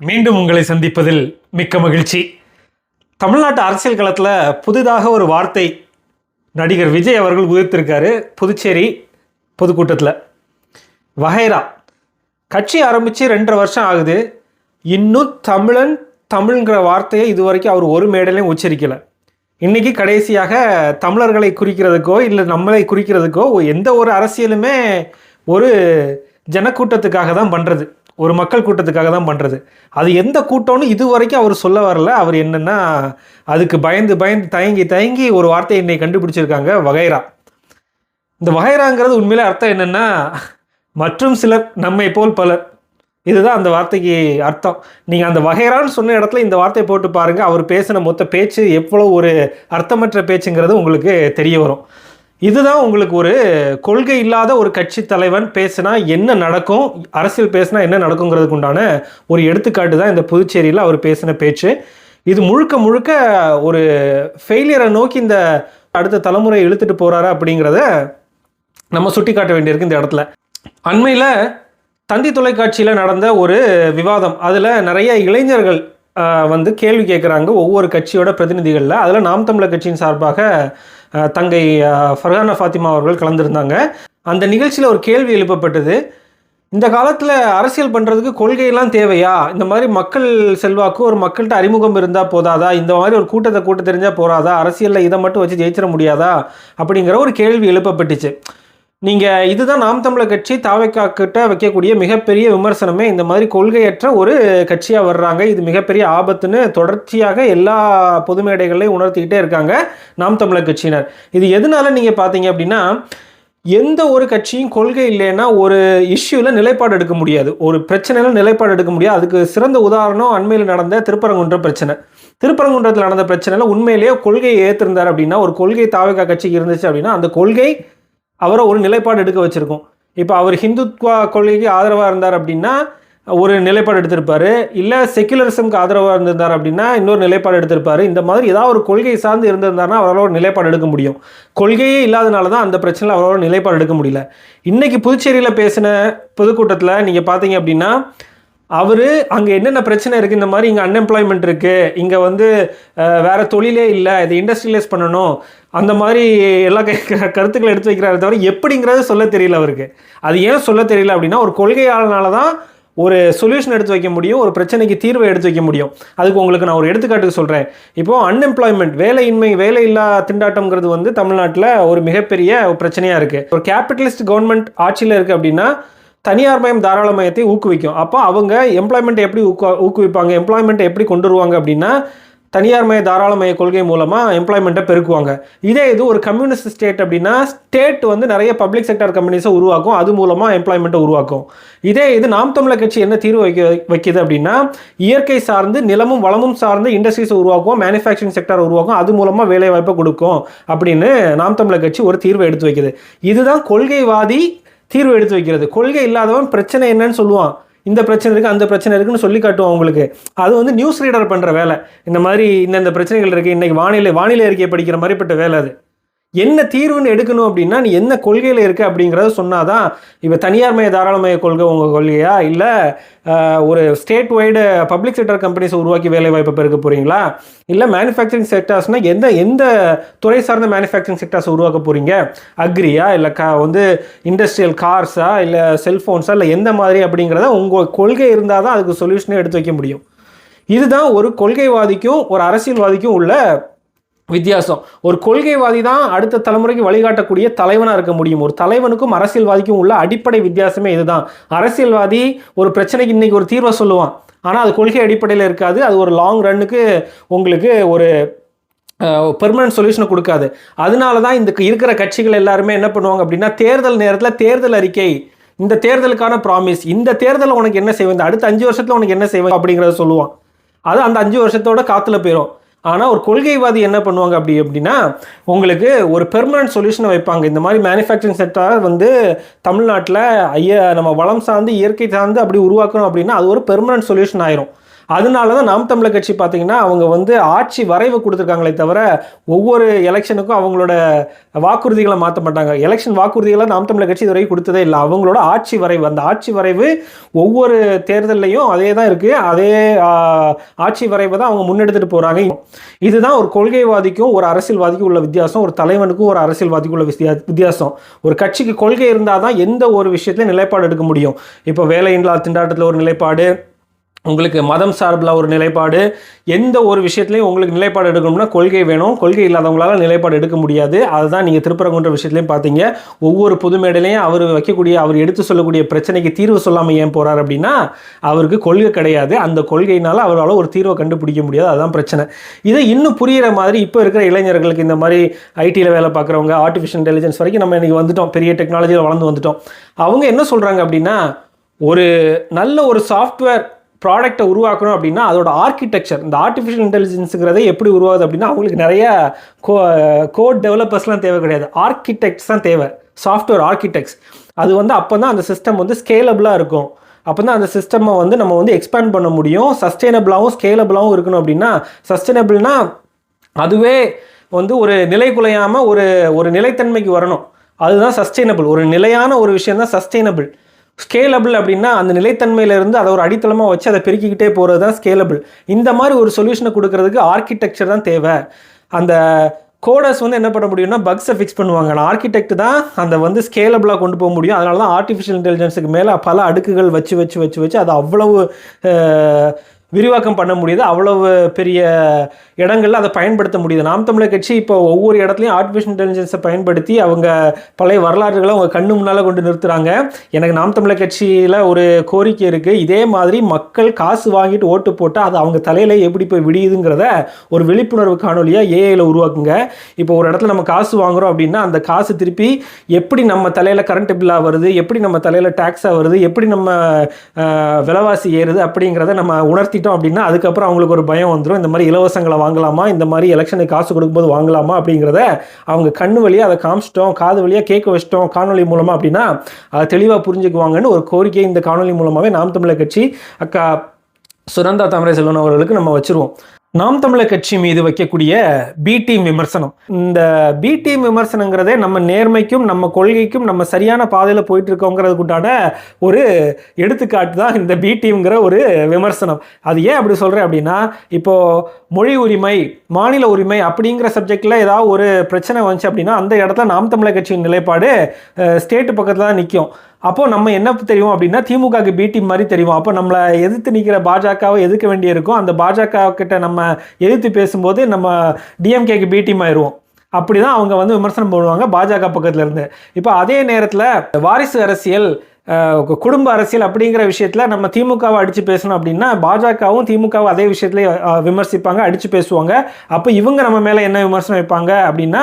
மீண்டும் உங்களை சந்திப்பதில் மிக்க மகிழ்ச்சி. தமிழ்நாட்டு அரசியல் களத்தில் புதிதாக ஒரு வார்த்தை நடிகர் விஜய் அவர்கள் உதிர்த்திருக்காரு புதுச்சேரி பொதுக்கூட்டத்தில். வகைரா கட்சி ஆரம்பித்து ரெண்டரை வருஷம் ஆகுது. இன்னும் தமிழன் தமிழ்ங்கிற வார்த்தையை இது வரைக்கும் அவர் ஒரு மேடலையும் உச்சரிக்கலை. இன்னைக்கு கடைசியாக தமிழர்களை குறிக்கிறதுக்கோ இல்லை நம்மளை குறிக்கிறதுக்கோ எந்த ஒரு அரசியலுமே ஒரு ஜனக்கூட்டத்துக்காக தான் பண்ணுறது ஒரு மக்கள் கூட்டத்துக்காக தான் பண்ணுறது அது எந்த கூட்டம்னு இது வரைக்கும் அவர் சொல்ல வரல. அவர் என்னென்னா அதுக்கு பயந்து பயந்து தயங்கி தயங்கி ஒரு வார்த்தையை என்னை கண்டுபிடிச்சிருக்காங்க வகைரா. இந்த வகைராங்கிறது உண்மையிலே அர்த்தம் என்னென்னா மற்றும் சிலர் நம்மை போல் பலர். இதுதான் அந்த வார்த்தைக்கு அர்த்தம். நீங்கள் அந்த வகைரான்னு சொன்ன இடத்துல இந்த வார்த்தையை போட்டு பாருங்கள் அவர் பேசின மொத்த பேச்சு எவ்வளோ ஒரு அர்த்தமற்ற பேச்சுங்கிறது உங்களுக்கு தெரிய வரும். இதுதான் உங்களுக்கு ஒரு கொள்கை இல்லாத ஒரு கட்சி தலைவன் பேசினா என்ன நடக்கும்? அரசியல் பேசினா என்ன நடக்குங்கிறதுக்கு உண்டான ஒரு எடுத்துக்காட்டு தான் இந்த புதுச்சேரியில் அவர் பேசின பேச்சு. இது முழுக்க முழுக்க ஒரு ஃபெயிலியரை நோக்கி இந்த அடுத்த தலைமுறை இழுத்துட்டு போகிறாரு அப்படிங்கிறத நம்ம சுட்டி காட்ட வேண்டியிருக்கு இந்த இடத்துல. அண்மையில் தந்தி தொலைக்காட்சியில் நடந்த ஒரு விவாதம். அதில் நிறைய இளைஞர்கள் வந்து கேள்வி கேட்குறாங்க ஒவ்வொரு கட்சியோட பிரதிநிதிகளில். அதில் நாம் தமிழர் கட்சியின் சார்பாக தங்கை ஃபர்ஹானா ஃபாத்திமா அவர்கள் கலந்துருந்தாங்க. அந்த நிகழ்ச்சியில் ஒரு கேள்வி எழுப்பப்பட்டது. இந்த காலத்தில் அரசியல் பண்ணுறதுக்கு கொள்கையெல்லாம் தேவையா? இந்த மாதிரி மக்கள் செல்வாக்கு ஒரு மக்கள்கிட்ட அறிமுகம் இருந்தால் போதாதா? இந்த மாதிரி ஒரு கூட்டத்தை கூட்ட தெரிஞ்சால் போகாதா அரசியலில் இதை மட்டும் வச்சு ஜெயிச்சிட முடியாதா? அப்படிங்கிற ஒரு கேள்வி எழுப்பப்பட்டுச்சு. நீங்கள் இதுதான் நாம் தமிழர் கட்சி தாவேக்கா கிட்ட வைக்கக்கூடிய மிகப்பெரிய விமர்சனமே. இந்த மாதிரி கொள்கையற்ற ஒரு கட்சியாக வர்றாங்க. இது மிகப்பெரிய ஆபத்துன்னு தொடர்ச்சியாக எல்லா பொது மேடைகளையும் உணர்த்திக்கிட்டே இருக்காங்க நாம் தமிழர் கட்சியினர். இது எதனால நீங்கள் பார்த்தீங்க அப்படின்னா எந்த ஒரு கட்சியும் கொள்கை இல்லைன்னா ஒரு இஷ்யூவில் நிலைப்பாடு எடுக்க முடியாது. ஒரு பிரச்சனையில நிலைப்பாடு எடுக்க முடியாது. அதுக்கு சிறந்த உதாரணம் அண்மையில் நடந்த திருப்பரங்குன்ற பிரச்சனை. திருப்பரங்குன்றத்தில் நடந்த பிரச்சனையில் உண்மையிலேயே கொள்கையை ஏற்றிருந்தார் அப்படின்னா ஒரு கொள்கை தாவக கட்சிக்கு இருந்துச்சு அப்படின்னா அந்த கொள்கை அவரை ஒரு நிலைப்பாடு எடுக்க வச்சுருக்கோம். இப்போ அவர் ஹிந்துத்வா கொள்கைக்கு ஆதரவாக இருந்தார் அப்படின்னா ஒரு நிலைப்பாடு எடுத்திருப்பார். இல்லை செக்குலரிசம்க்கு ஆதரவாக இருந்திருந்தார் அப்படின்னா இன்னொரு நிலைப்பாடு எடுத்திருப்பார். இந்த மாதிரி ஏதாவது ஒரு கொள்கை சார்ந்து இருந்திருந்தாருன்னா அவரால் ஒரு நிலைப்பாடு எடுக்க முடியும். கொள்கையே இல்லாதனால தான் அந்த பிரச்சனையில் அவரால் நிலைப்பாடு எடுக்க முடியல. இன்னைக்கு புதுச்சேரியில் பேசின பொதுக்கூட்டத்தில் நீங்கள் பார்த்தீங்க அப்படின்னா அவர் அங்கே என்னென்ன பிரச்சனை இருக்குது இந்த மாதிரி இங்கே அன்எம்ப்ளாய்மெண்ட் இருக்குது இங்கே வந்து வேறு தொழிலே இல்லை. இதை இண்டஸ்ட்ரியலைஸ் பண்ணணும். அந்த மாதிரி எல்லா கருத்துக்களை எடுத்து வைக்கிறாரு தவிர எப்படிங்கிறது சொல்ல தெரியல அவருக்கு. அது ஏன் சொல்ல தெரியல அப்படின்னா ஒரு கொள்கையாளனால தான் ஒரு சொல்யூஷன் எடுத்து வைக்க முடியும். ஒரு பிரச்சனைக்கு தீர்வை எடுத்து வைக்க முடியும். அதுக்கு உங்களுக்கு நான் ஒரு எடுத்துக்காட்டுக்கு சொல்கிறேன் இப்போது அன்எம்ப்ளாய்மெண்ட் வேலையின்மை வேலை இல்லா திண்டாட்டம்ங்கிறது வந்து தமிழ்நாட்டில் ஒரு மிகப்பெரிய பிரச்சனையாக இருக்குது ஒரு கேபிட்டலிஸ்ட் கவர்மெண்ட் ஆட்சியில் இருக்குது அப்படின்னா தனியார் மயம் தாராளமயத்தை ஊக்குவிக்கும். அப்போ அவங்க எம்ப்ளாய்மெண்ட் எப்படி ஊக்கு ஊக்குவிப்பாங்க? எம்ப்ளாய்மெண்ட்டை எப்படி கொண்டு வருவாங்க அப்படின்னா தனியார் மய தாராளமய கொள்கை மூலமாக எம்ப்ளாய்மெண்ட்டை பெருக்குவாங்க. இதே இது ஒரு கம்யூனிஸ்ட் ஸ்டேட் அப்படின்னா ஸ்டேட் வந்து நிறைய பப்ளிக் செக்டர் கம்பெனிஸை உருவாக்கும். அது மூலமாக எம்ப்ளாய்மெண்ட்டை உருவாக்கும். இதே இது நாம் தமிழர் கட்சி என்ன தீர்வு வைக்க வைக்குது அப்படின்னா இயற்கை சார்ந்து நிலமும் வளமும் சார்ந்து இண்டஸ்ட்ரீஸை உருவாக்கும் மேனுஃபேக்சரிங் செக்டரை உருவாக்கும். அது மூலமாக வேலைவாய்ப்பை கொடுக்கும் அப்படின்னு நாம் தமிழர் கட்சி ஒரு தீர்வை எடுத்து வைக்குது. இதுதான் கொள்கைவாதி தீர்வு எடுத்து வைக்கிறது. கொள்கை இல்லாதவன் பிரச்சனை என்னன்னு சொல்லுவான். இந்த பிரச்சனை இருக்குது அந்த பிரச்சனை இருக்குன்னு சொல்லி காட்டுவோம் உங்களுக்கு அது வந்து நியூஸ் ரீடர் பண்ணுற வேலை. இந்த மாதிரி இந்தந்த பிரச்சனைகள் இருக்குது இன்றைக்கி வானிலை வானிலை அறிக்கையை படிக்கிற மாதிரிப்பட்ட வேலை அது. என்ன தீர்வுன்னு எடுக்கணும் அப்படின்னா நீ என்ன கொள்கையில் இருக்க அப்படிங்கிறத சொன்னாதான் இப்போ தனியார்மய தாராளமய கொள்கை உங்கள் கொள்கையா? இல்லை ஒரு ஸ்டேட் வைடு பப்ளிக் செக்டர் கம்பெனிஸை உருவாக்கி வேலை வாய்ப்பை பெருக்க போகிறீங்களா இல்லை மேனுஃபேக்சரிங் செக்டர்ஸ்னால் எந்த எந்த துறை சார்ந்த மேனுஃபேக்சரிங் செக்டர்ஸை உருவாக்க போகிறீங்க அக்ரியா இல்லை கா வந்து இண்டஸ்ட்ரியல் கார்ஸா இல்லை செல்ஃபோன்ஸா இல்லை எந்த மாதிரி அப்படிங்கிறத உங்கள் கொள்கை இருந்தால் தான் அதுக்கு சொல்யூஷனே எடுத்து வைக்க முடியும். இதுதான் ஒரு கொள்கைவாதிக்கும் ஒரு அரசியல்வாதிக்கும் உள்ள வித்தியாசம். ஒரு கொள்கைவாதி தான் அடுத்த தலைமுறைக்கு வழிகாட்டக்கூடிய தலைவனாக இருக்க முடியும். ஒரு தலைவனுக்கும் அரசியல்வாதிக்கும் உள்ள அடிப்படை வித்தியாசமே இதுதான். அரசியல்வாதி ஒரு பிரச்சனைக்கு இன்னைக்கு ஒரு தீர்வை சொல்லுவான். ஆனால் அது கொள்கை அடிப்படையில் இருக்காது. அது ஒரு லாங் ரன்னுக்கு உங்களுக்கு ஒரு பெர்மனன்ட் சொல்யூஷனை கொடுக்காது. அதனால தான் இந்த இருக்கிற கட்சிகள் எல்லாருமே என்ன பண்ணுவாங்க அப்படின்னா தேர்தல் நேரத்தில் தேர்தல் அறிக்கை இந்த தேர்தலுக்கான ப்ராமிஸ் இந்த தேர்தலில் உனக்கு என்ன செய்வேன் அடுத்த அஞ்சு வருஷத்தில் உனக்கு என்ன செய்வேன் அப்படிங்கிறத சொல்லுவான். அது அந்த அஞ்சு வருஷத்தோட காற்றுல போயிடும் ஆனால் ஒரு கொள்கைவாதி என்ன பண்ணுவாங்க அப்படி அப்படின்னா உங்களுக்கு ஒரு பெர்மனன்ட் சொல்யூஷனை வைப்பாங்க. இந்த மாதிரி மேனுஃபேக்சரிங் செக்டர் வந்து தமிழ்நாட்டில் ஐயா நம்ம வளம் சார்ந்து இயற்கை சார்ந்து அப்படி உருவாக்கணும் அப்படின்னா அது ஒரு பெர்மனன்ட் சொல்யூஷன் ஆயிரும். அதனால தான் நாம் தமிழர் கட்சி பார்த்தீங்கன்னா அவங்க வந்து ஆட்சி வரைவு கொடுத்துருக்காங்களே தவிர ஒவ்வொரு எலெக்ஷனுக்கும் அவங்களோட வாக்குறுதிகளை மாற்ற மாட்டாங்க. எலெக்ஷன் வாக்குறுதிகளை நாம் தமிழர் கட்சி இதுவரைக்கும் கொடுத்ததே இல்லை. அவங்களோட ஆட்சி வரைவு அந்த ஆட்சி வரைவு ஒவ்வொரு தேர்தல்லையும் அதே தான் இருக்குது அதே ஆட்சி வரைவை தான் அவங்க முன்னெடுத்துட்டு போகிறாங்க இதுதான் ஒரு கொள்கைவாதிக்கும் ஒரு அரசியல்வாதிக்கும் உள்ள வித்தியாசம். ஒரு தலைவனுக்கும் ஒரு அரசியல்வாதிக்கும் உள்ள வித்தியா வித்தியாசம். ஒரு கட்சிக்கு கொள்கை இருந்தால் தான் எந்த ஒரு விஷயத்துலையும் நிலைப்பாடு எடுக்க முடியும். இப்போ வேலையில்லா திண்டாட்டத்தில் ஒரு நிலைப்பாடு உங்களுக்கு மதம் சார்பில் ஒரு நிலைப்பாடு எந்த ஒரு விஷயத்துலையும் உங்களுக்கு நிலைப்பாடு எடுக்கணும்னா கொள்கை வேணும். கொள்கை இல்லாதவங்களால நிலைப்பாடு எடுக்க முடியாது. அதுதான் நீங்கள் திருப்பரங்குன்ற விஷயத்துலையும் பார்த்தீங்க. ஒவ்வொரு பொது மேடையிலையும் அவர் வைக்கக்கூடிய அவர் எடுத்து சொல்லக்கூடிய பிரச்சனைக்கு தீர்வு சொல்லாமல் ஏன் போகிறார் அப்படின்னா அவருக்கு கொள்கை கிடையாது. அந்த கொள்கையினால் அவரால் ஒரு தீர்வை கண்டுபிடிக்க முடியாது. அதுதான் பிரச்சனை. இதை இன்னும் புரியிற மாதிரி இப்போ இருக்கிற இளைஞர்களுக்கு இந்த மாதிரி ஐடியில் வேலை பார்க்குறவங்க ஆர்டிஃபிஷியல் இன்டெலிஜென்ஸ் வரைக்கும் நம்ம இன்றைக்கி வந்துட்டோம். பெரிய டெக்னாலஜியில் வளர்ந்து வந்துட்டோம். அவங்க என்ன சொல்கிறாங்க அப்படின்னா ஒரு நல்ல ஒரு சாஃப்ட்வேர் ப்ராடக்ட்டை உருவாக்கணும் அப்படின்னா அதோட ஆர்கிடெக்சர் இந்த ஆர்டிஃபிஷியல் இன்டெலிஜென்ஸுங்கிறதே எப்படி உருவாகுது அப்படின்னா அவங்களுக்கு நிறைய கோ கோட் டெவலப்பர்ஸ்லாம் தேவை கிடையாது. ஆர்கிடெக்ட்ஸ் தான் தேவை. சாஃப்ட்வேர் ஆர்கிடெக்ட்ஸ் அது வந்து அப்போ தான் அந்த சிஸ்டம் வந்து ஸ்கேலபிளாக இருக்கும். அப்போ தான் அந்த சிஸ்டமை வந்து நம்ம வந்து எக்ஸ்பேண்ட் பண்ண முடியும். சஸ்டைனபிளாகவும் ஸ்கேலபிளாகவும் இருக்கணும் அப்படின்னா சஸ்டைனபிள்னா அதுவே வந்து ஒரு நிலை குலையாமல் ஒரு ஒரு நிலைத்தன்மைக்கு வரணும். அதுதான் சஸ்டைனபிள் ஒரு நிலையான ஒரு விஷயம் தான் சஸ்டைனபிள் ஸ்கேலபிள் அப்படின்னா அந்த நிலைத்தன்மையிலிருந்து அதை ஒரு அடித்தளமாக வச்சு அதை பெருக்கிக்கிட்டே போகிறது தான் ஸ்கேலபிள் இந்த மாதிரி ஒரு சொல்யூஷனை கொடுக்கறதுக்கு ஆர்கிடெக்சர் தான் தேவை. அந்த கோடர்ஸ் வந்து என்ன பண்ண முடியும்னா பக்ஸை ஃபிக்ஸ் பண்ணுவாங்க. ஆனால் ஆர்கிடெக்ட் தான் அந்த வந்து ஸ்கேலபிளாக கொண்டு போக முடியும். அதனால தான் ஆர்டிஃபிஷியல் இன்டெலிஜென்ஸுக்கு மேலே பல அடுக்குகள் வச்சு வச்சு வச்சு வச்சு அது அவ்வளவு விரிவாக்கம் பண்ண முடியுது. அவ்வளவு பெரிய இடங்களில் அதை பயன்படுத்த முடியுது. நாம் தமிழர் கட்சி இப்போ ஒவ்வொரு இடத்துலையும் ஆர்டிஃபிஷியல் இன்டெலிஜென்ஸை பயன்படுத்தி அவங்க பழைய வரலாறுகளை அவங்க கண்ணு முன்னால் கொண்டு நிறுத்துகிறாங்க எனக்கு நாம் தமிழர் கட்சியில் ஒரு கோரிக்கை இருக்குது இதே மாதிரி மக்கள் காசு வாங்கிட்டு ஓட்டு போட்டால் அது அவங்க தலையில் எப்படி போய் விடியுதுங்கிறத ஒரு விழிப்புணர்வு காணொலியாக ஏஐயில் உருவாக்குங்க. இப்போ ஒரு இடத்துல நம்ம காசு வாங்குறோம் அப்படின்னா அந்த காசு திருப்பி எப்படி நம்ம தலையில் கரண்ட் பில்லாக வருது? எப்படி நம்ம தலையில் டேக்ஸாக வருது? எப்படி நம்ம விலைவாசி ஏறுது? அப்படிங்கிறத நம்ம உணர்த்தி உணர்த்திட்டோம் அப்படின்னா அதுக்கப்புறம் அவங்களுக்கு ஒரு பயம் வந்துடும் இந்த மாதிரி இலவசங்களை வாங்கலாமா? இந்த மாதிரி எலெக்ஷனுக்கு காசு கொடுக்கும்போது வாங்கலாமா? அப்படிங்கிறத அவங்க கண்ணு வழியாக அதை காமிச்சிட்டோம். காது வழியாக கேட்க வச்சிட்டோம் காணொலி மூலமாக அப்படின்னா அதை தெளிவாக புரிஞ்சுக்குவாங்கன்னு ஒரு கோரிக்கை இந்த காணொலி மூலமாகவே நாம் தமிழர் கட்சி அக்கா சுரந்தா தாமரை செல்வன் அவர்களுக்கு நம்ம வச்சுருவோம். நாம் தமிழர் கட்சி மீது வைக்கக்கூடிய பி டீம் விமர்சனம். இந்த பி டீம் விமர்சனங்கிறதே நம்ம நேர்மைக்கும் நம்ம கொள்கைக்கும் நம்ம சரியான பாதையில் போயிட்டு இருக்கோங்கிறதுக்குண்டான ஒரு எடுத்துக்காட்டு தான் இந்த பி டீம்ங்கிற ஒரு விமர்சனம். அது ஏன் அப்படி சொல்கிறேன் அப்படின்னா இப்போது மொழி உரிமை மாநில உரிமை அப்படிங்கிற சப்ஜெக்டில் ஏதாவது ஒரு பிரச்சனை வந்துச்சு அப்படின்னா அந்த இடத்துல நாம் தமிழர் கட்சியின் நிலைப்பாடு ஸ்டேட்டு பக்கத்தில் தான் நிற்கும் அப்போது நம்ம என்ன தெரியும் அப்படின்னா திமுகக்கு பி டீம் மாதிரி தெரியும். அப்போ நம்மளை எதிர்த்து நிற்கிற பாஜகவை எதிர்க்க வேண்டியிருக்கும். அந்த பாஜக கிட்ட நம்ம எதிர்த்து பேசும்போது நம்ம டிஎம்கேக்கு பி டீம் ஆயிடுவோம். அப்படி தான் அவங்க வந்து விமர்சனம் பண்ணுவாங்க பாஜக பக்கத்துலேருந்து இப்போ அதே நேரத்தில் வாரிசு அரசியல் குடும்ப அரசியல் அப்படிங்கிற விஷயத்தில் நம்ம திமுகவை அடித்து பேசணும் அப்படின்னா பாஜகவும் திமுகவும் அதே விஷயத்துல விமர்சிப்பாங்க அடித்து பேசுவாங்க. அப்போ இவங்க நம்ம மேலே என்ன விமர்சனம் வைப்பாங்க அப்படின்னா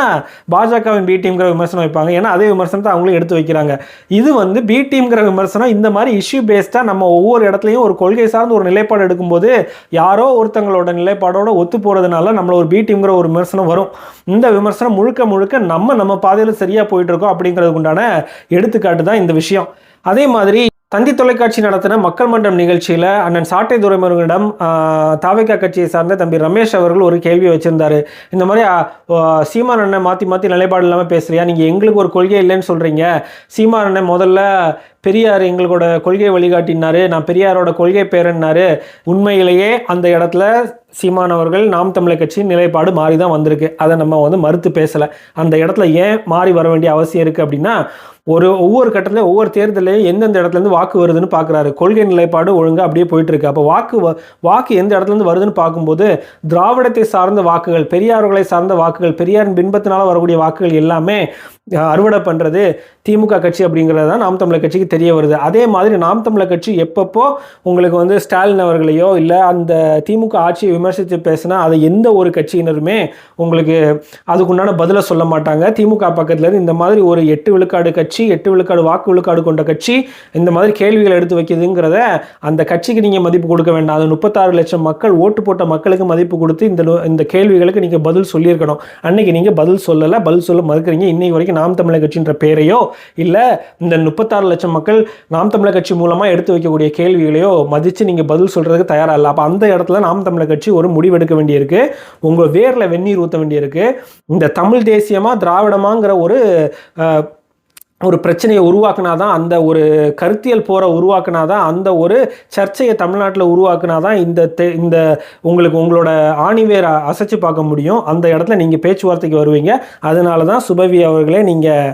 பாஜகவின் பி டீம்ங்கிற விமர்சனம் வைப்பாங்க. ஏன்னா அதே விமர்சனத்தை அவங்களும் எடுத்து வைக்கிறாங்க. இது வந்து பி டீம்ங்கிற விமர்சனம் இந்த மாதிரி இஷ்யூ பேஸ்டாக நம்ம ஒவ்வொரு இடத்துலையும் ஒரு கொள்கை சார்ந்த ஒரு நிலைப்பாடு எடுக்கும்போது யாரோ ஒருத்தங்களோட நிலைப்பாடோட ஒத்து போகிறதுனால நம்மளை ஒரு பி டீம்ங்கிற ஒரு விமர்சனம் வரும். இந்த விமர்சனம் முழுக்க முழுக்க நம்ம நம்ம பாதையில் சரியாக போயிட்டு இருக்கோம் அப்படிங்கிறதுக்கு உண்டான எடுத்துக்காட்டு தான் இந்த விஷயம். அதே மாதிரி தந்தி தொலைக்காட்சி நடத்தின மக்கள் மன்றம் நிகழ்ச்சியில் அண்ணன் சாட்டை துரைமுருகனிடம் தாவேக்கா கட்சியை சார்ந்த தம்பி ரமேஷ் அவர்கள் ஒரு கேள்வி வச்சிருந்தாரு. இந்த மாதிரி சீமான் அண்ணன் மாற்றி மாற்றி நிலைப்பாடு இல்லாமல் பேசுறியா? நீங்கள் எங்களுக்கு ஒரு கொள்கை இல்லைன்னு சொல்கிறீங்க சீமான் அண்ணன் முதல்ல பெரியார் எங்களோட கொள்கை வழிகாட்டினாரு. நான் பெரியாரோட கொள்கை பேரன்னாரு. உண்மையிலேயே அந்த இடத்துல சீமான் அவர்கள் நாம் தமிழர் கட்சியின் நிலைப்பாடு மாறி தான் வந்திருக்கு. அதை நம்ம வந்து மறுத்து பேசலை. அந்த இடத்துல ஏன் மாறி வர வேண்டிய அவசியம் இருக்குது அப்படின்னா ஒரு ஒவ்வொரு கட்டத்திலையும் ஒவ்வொரு தேர்தலையும் எந்தெந்த இடத்துலேருந்து வாக்கு வருதுன்னு பார்க்குறாரு கொள்கை நிலைப்பாடு ஒழுங்காக அப்படியே போயிட்டுருக்கு அப்போ வாக்கு வ- வாக்கு எந்த இடத்துலேருந்து வருதுன்னு பார்க்கும்போது திராவிடத்தை சார்ந்த வாக்குகள் பெரியார்களை சார்ந்த வாக்குகள் பெரியாரின் பின்பத்தினால் வரக்கூடிய வாக்குகள் எல்லாமே அறுவடை பண்ணுறது திமுக கட்சி அப்படிங்கிறது தான் நாம் தமிழர் கட்சிக்கு தெரிய வருது. அதே மாதிரி நாம் தமிழர் கட்சி எப்பப்போ உங்களுக்கு வந்து ஸ்டாலின் அவர்களையோ இல்லை அந்த திமுக ஆட்சியை விமர்சித்து பேசினா அதை எந்த ஒரு கட்சியினருமே உங்களுக்கு அதுக்குண்டான பதிலை சொல்ல மாட்டாங்க. திமுக பக்கத்துலேருந்து இந்த மாதிரி ஒரு எட்டு விழுக்காடு கட்சி கட்சி எட்டு விழுக்காடு வாக்கு விழுக்காடு கொண்ட கட்சி இந்த மாதிரி கேள்விகளை எடுத்து வைக்குதுங்கிறத அந்த கட்சிக்கு நீங்கள் மதிப்பு கொடுக்க வேண்டாம். அது முப்பத்தாறு லட்சம் மக்கள் ஓட்டு போட்ட மக்களுக்கு மதிப்பு கொடுத்து இந்த இந்த கேள்விகளுக்கு நீங்கள் பதில் சொல்லியிருக்கணும். அன்னைக்கு நீங்கள் பதில் சொல்லலை பதில் சொல்ல மறுக்கிறீங்க. இன்னைக்கு வரைக்கும் நாம் தமிழர் கட்சின்ற பேரையோ இல்லை இந்த முப்பத்தாறு லட்சம் மக்கள் நாம் தமிழர் கட்சி மூலமாக எடுத்து வைக்கக்கூடிய கேள்விகளையோ மதித்து நீங்கள் பதில் சொல்கிறதுக்கு தயாராக இல்லை. அப்போ அந்த இடத்துல நாம் தமிழர் கட்சி ஒரு முடிவெடுக்க வேண்டியிருக்கு. உங்கள் வேரில் வெந்நீர் ஊற்ற வேண்டியிருக்கு. இந்த தமிழ் தேசியமாக திராவிடமாங்கிற ஒரு ஒரு பிரச்சனையை உருவாக்குனா தான் அந்த ஒரு கருத்தியல் போரை உருவாக்குனா தான் அந்த ஒரு சர்ச்சையை தமிழ்நாட்டில் உருவாக்குனா தான் இந்த தெ- இந்த உங்களுக்கு உங்களோட ஆணிவேரை அசைச்சு பார்க்க முடியும். அந்த இடத்துல நீங்கள் பேச்சுவார்த்தைக்கு வருவீங்க. அதனால தான் சுபவி அவர்களே நீங்கள்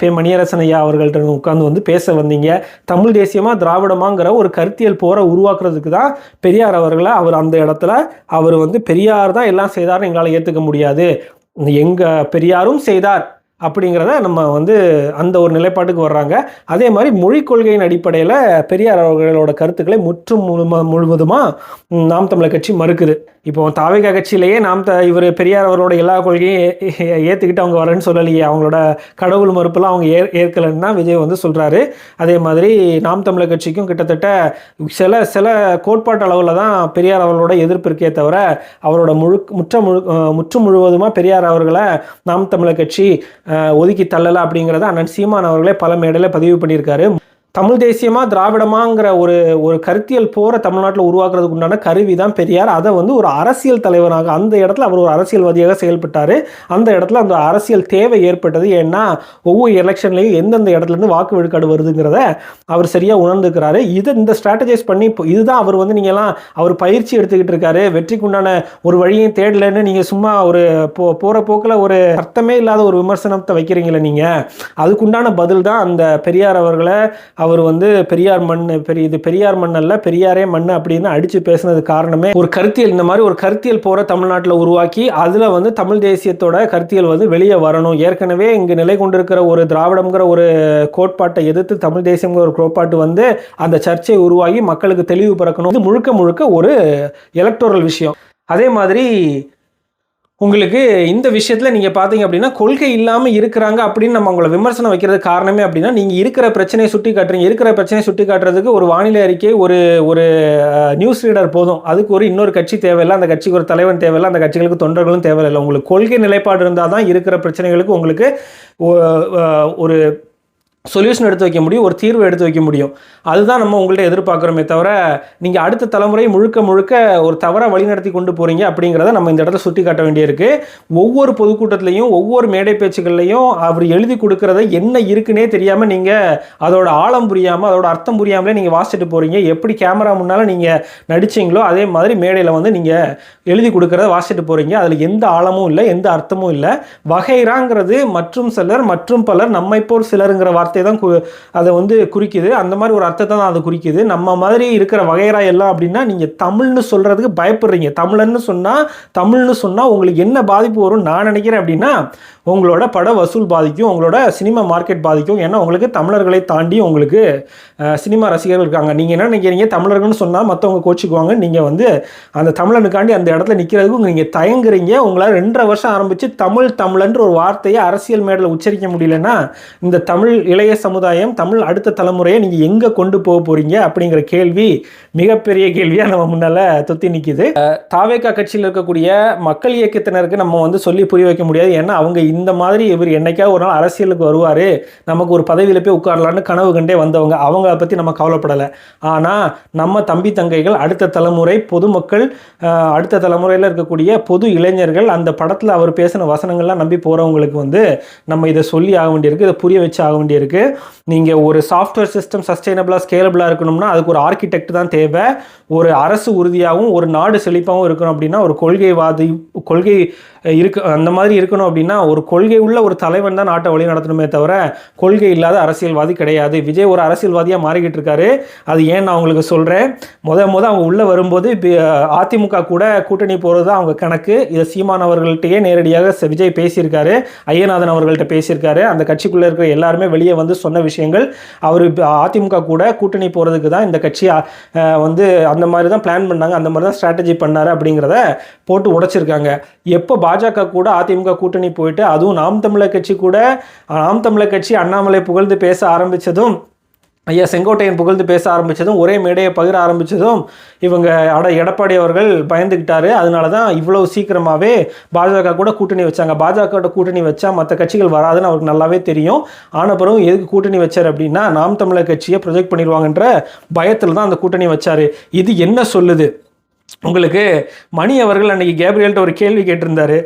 பே மணியரசன் ஐயா அவர்கள்ட்ட உட்காந்து வந்து பேச வந்தீங்க. தமிழ் தேசியமாக திராவிடமாங்கிற ஒரு கருத்தியல் போரை உருவாக்குறதுக்கு தான் பெரியார் அவர்களை அவர் அந்த இடத்துல அவர் வந்து பெரியார் தான் எல்லாம் செய்தார்னு எங்களால் ஏற்றுக்க முடியாது. எங்கள் பெரியாரும் செய்தார். அப்படிங்கிறத நம்ம வந்து அந்த ஒரு நிலைப்பாட்டுக்கு வர்றாங்க. அதே மாதிரி மொழிக் கொள்கையின் அடிப்படையில் பெரியார் அவர்களோட கருத்துக்களை முற்றும் முழும முழுவதுமாக நாம் தமிழர் கட்சி மறுக்குது. இப்போ தாவேகா கட்சியிலேயே நாம் த இவர் பெரியார் அவரோட எல்லா கொள்கையும் ஏற்றுக்கிட்டு அவங்க வரேன்னு சொல்லலையே. அவங்களோட கடவுள் மறுப்பெல்லாம் அவங்க ஏ ஏற்கலைன்னு தான் விஜய் வந்து சொல்கிறாரு அதே மாதிரி நாம் தமிழர் கட்சிக்கும் கிட்டத்தட்ட சில சில கோட்பாட்டு அளவில் தான் பெரியார் அவர்களோட எதிர்ப்பு இருக்கே தவிர அவரோட முழு முற்ற முழு முற்று முழுவதுமாக பெரியார் அவர்களை நாம் தமிழர் கட்சி ஒதுக்கி தள்ளலை அப்படிங்கிறத அண்ணன் சீமான் அவர்களே பல மேடையில் பதிவு பண்ணியிருக்காரு. தமிழ் தேசியமா திராவிடமாங்கிற ஒரு ஒரு கருத்தியல் போரை தமிழ்நாட்டில் உருவாக்குறதுக்கு உண்டான கருவி தான் பெரியார். அதை வந்து ஒரு அரசியல் தலைவராக அந்த இடத்துல அவர் ஒரு அரசியல்வாதியாக செயல்பட்டார். அந்த இடத்துல அந்த அரசியல் தேவை ஏற்பட்டது. ஏன்னா ஒவ்வொரு எலெக்ஷன்லையும் எந்தெந்த இடத்துலேருந்து வாக்கு விழுக்காடு வருதுங்கிறத அவர் சரியாக உணர்ந்துக்கிறாரு. இதை இந்த ஸ்ட்ராட்டஜைஸ் பண்ணி இப்போ இதுதான் அவர் வந்து நீங்கள்லாம் அவர் பயிற்சி எடுத்துக்கிட்டு இருக்காரு. வெற்றிக்குண்டான ஒரு வழியும் தேடலைன்னு நீங்கள் சும்மா ஒரு போ போகிற போக்கில் ஒரு அர்த்தமே இல்லாத ஒரு விமர்சனத்தை வைக்கிறீங்களே நீங்கள் அதுக்குண்டான பதில் தான் அந்த பெரியார் அவர்களை அவர் வந்து பெரியார் மண் பெரிய இது பெரியார் மண் அல்ல பெரியாரே மண் அப்படின்னு அடித்து பேசினது காரணமே ஒரு கருத்தியல் இந்த மாதிரி ஒரு கருத்தியல் போகிற தமிழ்நாட்டில் உருவாக்கி அதில் வந்து தமிழ் தேசியத்தோட கருத்தியல் வந்து வெளியே வரணும். ஏற்கனவே இங்கே நிலை கொண்டிருக்கிற ஒரு திராவிடம்ங்கிற ஒரு கோட்பாட்டை எதிர்த்து தமிழ் தேசியங்கிற ஒரு கோட்பாட்டு வந்து அந்த சர்ச்சையை உருவாகி மக்களுக்கு தெளிவு பிறக்கணும். இது முழுக்க முழுக்க ஒரு எலக்டோரல் விஷயம். அதே மாதிரி உங்களுக்கு இந்த விஷயத்தில் நீங்கள் பார்த்தீங்க அப்படின்னா கொள்கை இல்லாமல் இருக்கிறாங்க அப்படின்னு நம்ம உங்களை விமர்சனம் வைக்கிறது காரணமே அப்படின்னா நீங்கள் இருக்கிற பிரச்சனையை சுட்டி காட்டுறீங்க. இருக்கிற பிரச்சனையை சுட்டி காட்டுறதுக்கு ஒரு வானிலை அறிக்கை ஒரு ஒரு நியூஸ் ரீடர் போதும். அதுக்கு ஒரு இன்னொரு கட்சி தேவையில்லை. அந்த கட்சிக்கு ஒரு தலைவன் தேவையில்லை. அந்த கட்சிகளுக்கு தொண்டர்களும் தேவையில்லை. உங்களுக்கு கொள்கை நிலைப்பாடு இருந்தால் தான் இருக்கிற பிரச்சனைகளுக்கு உங்களுக்கு ஒரு சொல்யூஷன் எடுத்து வைக்க முடியும் ஒரு தீர்வு எடுத்து வைக்க முடியும். அதுதான் நம்ம உங்கள்கிட்ட எதிர்பார்க்குறோமே தவிர நீங்கள் அடுத்த தலைமுறை முழுக்க முழுக்க ஒரு தவறாக வழிநடத்தி கொண்டு போகிறீங்க அப்படிங்கிறத நம்ம இந்த இடத்துல சுட்டி காட்ட வேண்டியிருக்கு. ஒவ்வொரு பொதுக்கூட்டத்துலையும் ஒவ்வொரு மேடை பேச்சுகள்லையும் அவர் எழுதி கொடுக்கறத என்ன இருக்குன்னே தெரியாமல் நீங்கள் அதோட ஆழம் புரியாமல் அதோட அர்த்தம் புரியாமலே நீங்கள் வாசிச்சுட்டு போகிறீங்க எப்படி கேமரா முன்னால் நீங்கள் நடிச்சீங்களோ அதே மாதிரி மேடையில் வந்து நீங்கள் எழுதி கொடுக்கறத வாசிச்சுட்டு போகிறீங்க அதில் எந்த ஆழமும் இல்லை எந்த அர்த்தமும் இல்லை. வகைராங்கிறது மற்றும் சிலர் மற்றும் பலர் நம்மை போல் சிலருங்கிற வார்த்தை தான் கு- அதை வந்து குறிக்குது. அந்த மாதிரி ஒரு அர்த்தத்தை தான் அது குறிக்குது. நம்ம மாதிரி இருக்கிற வகைரா எல்லாம் அப்படின்னா நீங்கள் தமிழ்னு சொல்கிறதுக்கு பயப்படுறீங்க. தமிழன்னு சொன்னால் தமிழ்னு சொன்னால் உங்களுக்கு என்ன பாதிப்பு வரும்? நான் நினைக்கிறேன் அப்படின்னா உங்களோட பட வசூல் பாதிக்கும் உங்களோட சினிமா மார்க்கெட் பாதிக்கும். ஏன்னா உங்களுக்கு தமிழர்களை தாண்டி உங்களுக்கு சினிமா ரசிகர்கள் இருக்காங்க. நீங்கள் என்ன நினைக்கிறீங்க? தமிழர்கள்னு சொன்னால் மற்றவங்க கோச்சிக்குவாங்க. நீங்கள் வந்து அந்த தமிழனுக்காண்டி அந்த இடத்துல நிற்கிறதுக்கு நீங்கள் தயங்குறீங்க. உங்களால் ரெண்டரை வருஷம் ஆரம்பித்து தமிழ் தமிழன்ற ஒரு வார்த்தையை அரசியல் மேடையில் உச்சரிக்க முடியலன்னா இந்த தமிழ் இளைய சமுதாயம் தமிழ் அடுத்த தலைமுறையை நீங்கள் எங்கே கொண்டு போக போகிறீங்க அப்படிங்கிற கேள்வி மிகப்பெரிய கேள்வியாக நம்ம முன்னால் தொத்தி நிற்கிது தாவேக்கா கட்சியில் இருக்கக்கூடிய மக்கள் இயக்கத்தினருக்கு நம்ம வந்து சொல்லி புரிய வைக்க முடியாது. ஏன்னா அவங்க இந்த மாதிரி இவர் என்னைக்காவது ஒரு நாள் அரசியலுக்கு வருவார். நமக்கு ஒரு பதவியில் போய் உட்காரலான்னு கனவு கண்டே வந்தவங்க. அவங்கள பற்றி நம்ம கவலைப்படலை. ஆனால் நம்ம தம்பி தங்கைகள் அடுத்த தலைமுறை பொதுமக்கள் அடுத்த தலைமுறையில் இருக்கக்கூடிய பொது இளைஞர்கள் அந்த படத்தில் அவர் பேசின வசனங்கள்லாம் நம்பி போகிறவங்களுக்கு வந்து நம்ம இதை சொல்லி ஆக வேண்டியிருக்கு இதை புரிய வச்சு ஆக வேண்டியிருக்கு. நீங்கள் ஒரு சாஃப்ட்வேர் சிஸ்டம் சஸ்டைனபிளாக ஸ்கேலபிளாக இருக்கணும்னா அதுக்கு ஒரு ஆர்கிடெக்ட் தான் தேவை. ஒரு அரசு உறுதியாகவும் ஒரு நாடு செழிப்பாகவும் இருக்கணும் அப்படின்னா ஒரு கொள்கைவாதி கொள்கை இருக்கு அந்த மாதிரி இருக்கணும் அப்படின்னா ஒரு கொள்கை உள்ள ஒரு தலைவன் தான் நாட்டை வழி நடத்தணுமே தவிர கொள்கை இல்லாத அரசியல்வாதி கிடையாது. விஜய் ஒரு அரசியல்வாதியாக மாறிக்கிட்டு இருக்காரு. அது ஏன் நான் உங்களுக்கு சொல்கிறேன் முத முத அவங்க உள்ளே வரும்போது அதிமுக கூட கூட்டணி போகிறது தான் அவங்க கணக்கு. இதை சீமான் அவர்கள்ட்டையே நேரடியாக விஜய் பேசியிருக்காரு. ஐயநாதன் அவர்கள்ட்ட பேசியிருக்காரு. அந்த கட்சிக்குள்ளே இருக்கிற எல்லாருமே வெளியே வந்து சொன்ன விஷயங்கள். அவர் அதிமுக கூட கூட்டணி போகிறதுக்கு தான் இந்த கட்சி வந்து அந்த மாதிரி தான் பிளான் பண்ணாங்க அந்த மாதிரி தான் ஸ்ட்ராட்டஜி பண்ணார் அப்படிங்கிறத போட்டு உடைச்சிருக்காங்க. எப்போ பாஜக கூட அதிமுக கூட்டணி போயிட்டு அதுவும் நாம் தமிழர் கட்சி கூட நாம் தமிழர் கட்சி அண்ணாமலை புகழ்ந்து பேச ஆரம்பித்ததும் ஐயா செங்கோட்டையன் புகழ்ந்து பேச ஆரம்பித்ததும் ஒரே மேடையை பகிர ஆரம்பித்ததும் இவங்க அட எடப்பாடி அவர்கள் பயந்துக்கிட்டாரு அதனால தான் இவ்வளோ சீக்கிரமாகவே பாஜக கூட கூட்டணி வச்சாங்க. பாஜக கூட்டணி வச்சா மற்ற கட்சிகள் வராதுன்னு அவருக்கு நல்லாவே தெரியும். ஆன பிறகு எதுக்கு கூட்டணி வச்சார் அப்படின்னா நாம் தமிழர் கட்சியை ப்ரொஜெக்ட் பண்ணிடுவாங்கன்ற பயத்தில் தான் அந்த கூட்டணி வச்சார். இது என்ன சொல்லுது? உங்களுக்கு மணி அவர்கள் அன்றைக்கி கேப்ரியல்கிட்ட ஒரு கேள்வி கேட்டிருந்தார்.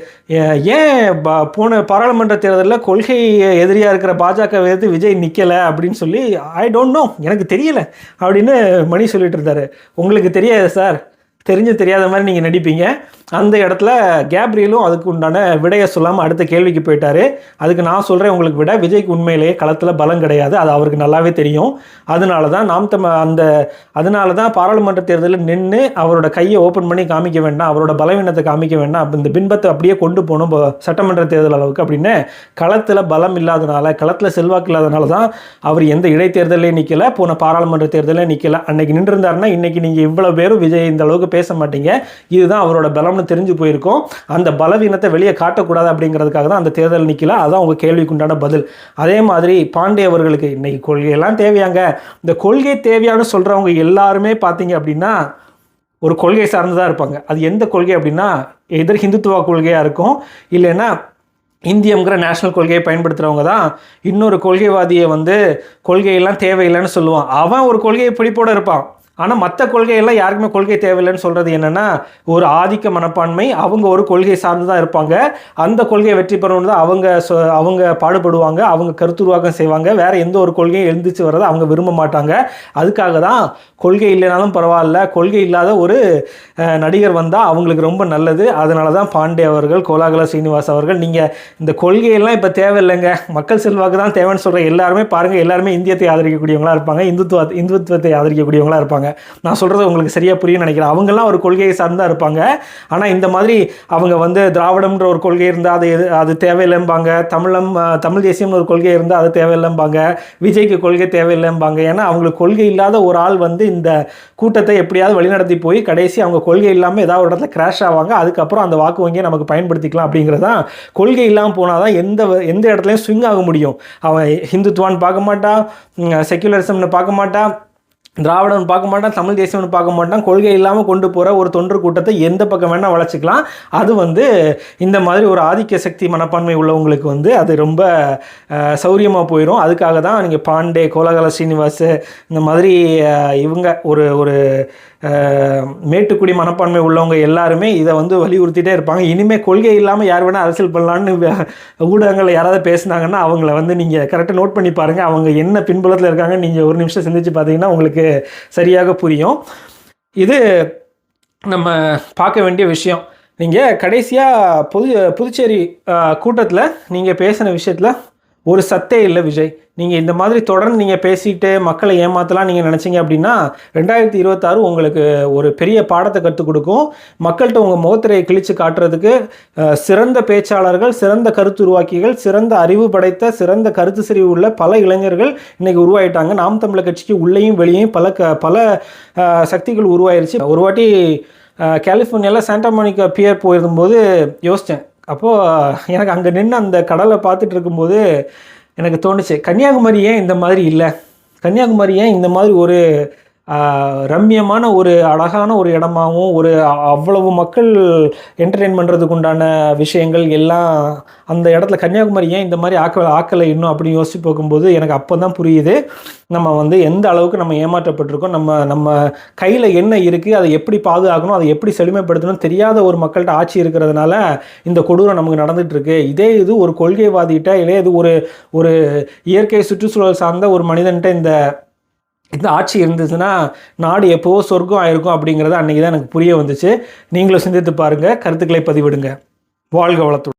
ஏன் ப- போன பாராளுமன்ற தேர்தலில் கொள்கை எதிரியாக இருக்கிற பாஜக எதிர்த்து விஜய் நிற்கலை அப்படின்னு சொல்லி ஐ டோன்ட் நோ எனக்கு தெரியலை அப்படின்னு மணி சொல்லிட்டு இருந்தார். உங்களுக்கு தெரியாது சார் தெரிஞ்சு தெரியாத மாதிரி நீங்கள் நடிப்பீங்க. அந்த இடத்துல கேப்ரியலும் அதுக்கு உண்டான விடையை சொல்லாமல் அடுத்த கேள்விக்கு போயிட்டார். அதுக்கு நான் சொல்கிறேன் உங்களுக்கு விட. விஜய்க்கு உண்மையிலேயே களத்தில் பலம் கிடையாது. அது அவருக்கு நல்லாவே தெரியும். அதனால தான் நாம் தம அந்த அதனால தான் பாராளுமன்ற தேர்தலில் நின்று அவரோட கையை ஓப்பன் பண்ணி காமிக்க வேண்டாம். அவரோட பலவீனத்தை காமிக்க வேண்டாம். இந்த பின்பத்தை அப்படியே கொண்டு போகணும் ப- சட்டமன்ற தேர்தல் அளவுக்கு அப்படின்னு களத்தில் பலம் இல்லாதனால களத்தில் செல்வாக்கு இல்லாதனால தான் அவர் எந்த இடைத்தேர்தலையும் நிற்கலை போன பாராளுமன்ற தேர்தலே நிற்கல அன்னைக்கு நின்றுருந்தாருன்னா இன்றைக்கி நீங்கள் இவ்வளோ பேரும் விஜய் இந்த அளவுக்கு பேச மாட்டீங்க இதுதான் அவரோட பலம்னு தெரிஞ்சு போயிருக்கும். அந்த பலவீனத்தை வெளியே காட்டக்கூடாது அப்படிங்கிறதுக்காக தான் அந்த தேர்தல் நிற்கல அதான் உங்கள் கேள்விக்குண்டான பதில். அதே மாதிரி பாண்டே அவர்களுக்கு இன்னைக்கு கொள்கையெல்லாம் தேவையாங்க. இந்த கொள்கை தேவையான்னு சொல்கிறவங்க எல்லாருமே பார்த்தீங்க அப்படின்னா ஒரு கொள்கை சார்ந்ததாக இருப்பாங்க. அது எந்த கொள்கை அப்படின்னா எதிர் ஹிந்துத்துவ கொள்கையாக இருக்கும். இல்லைன்னா இந்தியங்கிற நேஷனல் கொள்கையை பயன்படுத்துகிறவங்க தான் இன்னொரு கொள்கைவாதியை வந்து கொள்கையெல்லாம் தேவையில்லைன்னு சொல்லுவான். அவன் ஒரு கொள்கையை பிடிப்போட இருப்பான். ஆனால் மற்ற கொள்கையெல்லாம் யாருக்குமே கொள்கை தேவையில்லைன்னு சொல்கிறது என்னென்னா ஒரு ஆதிக்க மனப்பான்மை அவங்க ஒரு கொள்கை சார்ந்து தான் இருப்பாங்க. அந்த கொள்கையை வெற்றி பெறணும் தான் அவங்க சொ- அவங்க பாடுபடுவாங்க அவங்க கருத்துருவாக்கம் செய்வாங்க. வேறு எந்த ஒரு கொள்கையும் எழுந்திரிச்சு வர்றதை அவங்க விரும்ப மாட்டாங்க. அதுக்காக தான் கொள்கை இல்லைனாலும் பரவாயில்ல கொள்கை இல்லாத ஒரு நடிகர் வந்தால் அவங்களுக்கு ரொம்ப நல்லது. அதனால தான் பாண்டே அவர்கள் கோலாகல சீனிவாஸ் அவர்கள் நீங்கள் இந்த கொள்கையெல்லாம் இப்போ தேவையில்லைங்க. மக்கள் செல்வாக்கு தான் தேவைன்னு சொல்கிற எல்லாருமே பாருங்கள் எல்லாருமே இந்தியத்தை ஆதரிக்கக்கூடியவங்களாக இருப்பாங்க இந்துத்துவ இந்துத்துவத்தை ஆதரிக்கக்கூடியவங்களா இருப்பாங்க. நான் சொல்கிறது உங்களுக்கு சரியாக புரியும் நினைக்கிறேன். அவங்கெல்லாம் ஒரு கொள்கையை சார்ந்தா இருப்பாங்க. ஆனால் இந்த மாதிரி அவங்க வந்து திராவிடம்ன்ற ஒரு கொள்கை இருந்தால் அது எது அது தேவையில்லைம்பாங்க. தமிழம் தமிழ் தேசியம்னு ஒரு கொள்கை இருந்தால் அது தேவையில்லைம்பாங்க. விஜய்க்கு கொள்கை தேவையில்லைம்பாங்க. ஏன்னா அவங்களுக்கு கொள்கை இல்லாத ஒரு ஆள் வந்து இந்த கூட்டத்தை எப்படியாவது வழிநடத்தி போய் கடைசி அவங்க கொள்கை இல்லாமல் ஏதாவது ஒரு இடத்துல கிராஷ் ஆவாங்க. அதுக்கப்புறம் அந்த வாக்கு வங்கியை நமக்கு பயன்படுத்திக்கலாம் அப்படிங்கிறது தான் கொள்கை இல்லாமல் போனால் தான் எந்த வ- எந்த இடத்துலையும் ஸ்விங் ஆக முடியும். அவன் ஹிந்துத்துவான்னு பார்க்க மாட்டான். செக்குலரிசம்னு பார்க்க மாட்டான். திராவிடன் பார்க்க மாட்டான் தமிழ் தேசியம்னு பார்க்க மாட்டான் கொள்கை இல்லாமல் கொண்டு போகிற ஒரு தொன்று கூட்டத்தை எந்த பக்கம் வேணால் வளச்சிக்கலாம் அது வந்து இந்த மாதிரி ஒரு ஆதிக்க சக்தி மனப்பான்மை உள்ளவங்களுக்கு வந்து அது ரொம்ப சௌரியமாக போயிடும் அதுக்காக தான் நீங்கள் பாண்டே கோலகல ஸ்ரீனிவாஸ் இந்த மாதிரி இவங்க ஒரு ஒரு மேட்டுக்குடி மனப்பான்மை உள்ளவங்க எல்லாருமே இதை வந்து வலியுறுத்திட்டே இருப்பாங்க. இனிமேல் கொள்கை இல்லாமல் யார் வேணால் அரசியல் பண்ணலான்னு ஊடகங்களில் யாராவது பேசுனாங்கன்னா அவங்கள வந்து நீங்கள் கரெக்டாக நோட் பண்ணி பாருங்கள் அவங்க என்ன பின்புலத்தில் இருக்காங்க நீங்கள் ஒரு நிமிஷம் சிந்திச்சு பார்த்தீங்கன்னா உங்களுக்கு சரியாக புரியும். இது நம்ம பார்க்க வேண்டிய விஷயம். நீங்கள் கடைசியாக புது புதுச்சேரி கூட்டத்தில் நீங்கள் பேசின விஷயத்தில் ஒரு சத்தே இல்லை விஜய். நீங்கள் இந்த மாதிரி தொடர்ந்து நீங்கள் பேசிக்கிட்டு மக்களை ஏமாற்றலாம் நீங்கள் நினச்சிங்க அப்படின்னா ரெண்டாயிரத்தி இருபத்தாறு உங்களுக்கு ஒரு பெரிய பாடத்தை கற்றுக் கொடுக்கும். மக்கள்கிட்ட உங்கள் முகத்திரையை கிழித்து காட்டுறதுக்கு சிறந்த பேச்சாளர்கள் சிறந்த கருத்துருவாக்கிகள் சிறந்த அறிவு படைத்த சிறந்த கருத்து செறிவு உள்ள பல இளைஞர்கள் இன்றைக்கி உருவாயிட்டாங்க. நாம் தமிழர் கட்சிக்கு உள்ளேயும் வெளியேயும் பல க பல சக்திகள் உருவாயிருச்சு. ஒரு வாட்டி கலிஃபோர்னியாவில் சாண்டா மோனிகா பியர் போயிருக்கும்போது யோசித்தேன் அப்போது எனக்கு அங்கே நின்று அந்த கடலை பார்த்துட்டு இருக்கும்போது எனக்கு தோணுச்சு கன்னியாகுமரி ஏன் இந்த மாதிரி இல்லை? கன்னியாகுமரி ஏன் இந்த மாதிரி ஒரு ரம்யமான ரம்மியமான ஒரு அழகான ஒரு இடமாகவும் ஒரு அவ்வளவு மக்கள் என்டர்டெயின் பண்ணுறதுக்கு உண்டான விஷயங்கள் எல்லாம் அந்த இடத்துல கன்னியாகுமரி ஏன் இந்த மாதிரி ஆக்க ஆக்கலை இன்னும் அப்படின்னு யோசிச்சு பார்க்கும்போது எனக்கு அப்போ தான் புரியுது. நம்ம வந்து எந்த அளவுக்கு நம்ம ஏமாற்றப்பட்டிருக்கோம் நம்ம நம்ம கையில் என்ன இருக்குது அதை எப்படி பாதுகாக்கணும் அதை எப்படி செழுமைப்படுத்தணும் தெரியாத ஒரு மக்கள்கிட்ட ஆட்சி இருக்கிறதுனால இந்த கொடூரம் நமக்கு நடந்துகிட்ருக்கு இதே இது ஒரு கொள்கைவாதிகிட்ட இதே இது ஒரு ஒரு இயற்கை சுற்றுச்சூழல் சார்ந்த ஒரு மனிதன்ட்ட இந்த இந்த ஆட்சி இருந்துச்சுன்னா நாடு எப்போவோ சொர்க்கம் ஆயிருக்கும் அப்படிங்கிறத அன்றைக்கி தான் எனக்கு புரிய வந்துச்சு. நீங்களும் சிந்தித்து பாருங்கள் கருத்துக்களை பதிவிடுங்க. வாழ்க வளத்துடன்.